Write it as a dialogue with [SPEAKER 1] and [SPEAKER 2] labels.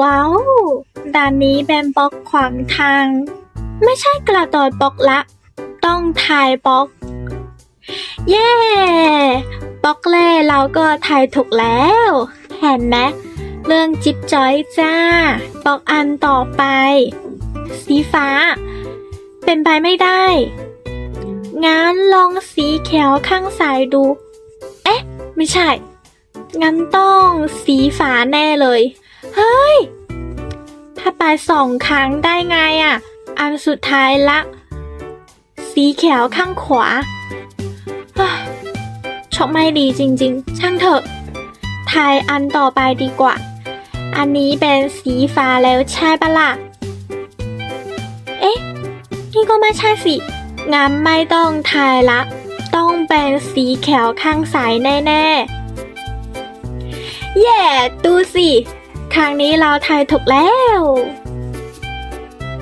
[SPEAKER 1] ว้าว ด่านนี้แบมบล็อกขวางทาง ไม่ใช่กระโดดบล็อกละ ต้องถ่ายบล็อก เย้บล็อกแรกเราก็ถ่ายถูกแล้ว เห็นไหมเรื่องจิ๊บจอยจ้าบล็อกอันต่อไป สีฟ้า เป็นไปไม่ได้ งั้นลองสีเขียวข้างซ้ายดู เอ๊ะ ไม่ใช่ งั้นต้องสีฟ้าแน่เลย เฮ้ย ถ้าไปสองครั้งได้ไงอะ่ะ อันสุดท้ายละ สีเขียวข้างขวาชอบไม่ดีจริงๆ ช่างเถอะ ทายอันต่อไปดีกว่า อันนี้เป็นสีฟ้าแล้วใช่ปะล่ะ เอ๊ะ นี่ก็ไม่ใช่สิงั้นไม่ต้องทายละ ต้องเป็นสีเขียวข้างซ้ายแน่ๆ แย่ ดูสิครั้งนี้เราทายถูกแล้ว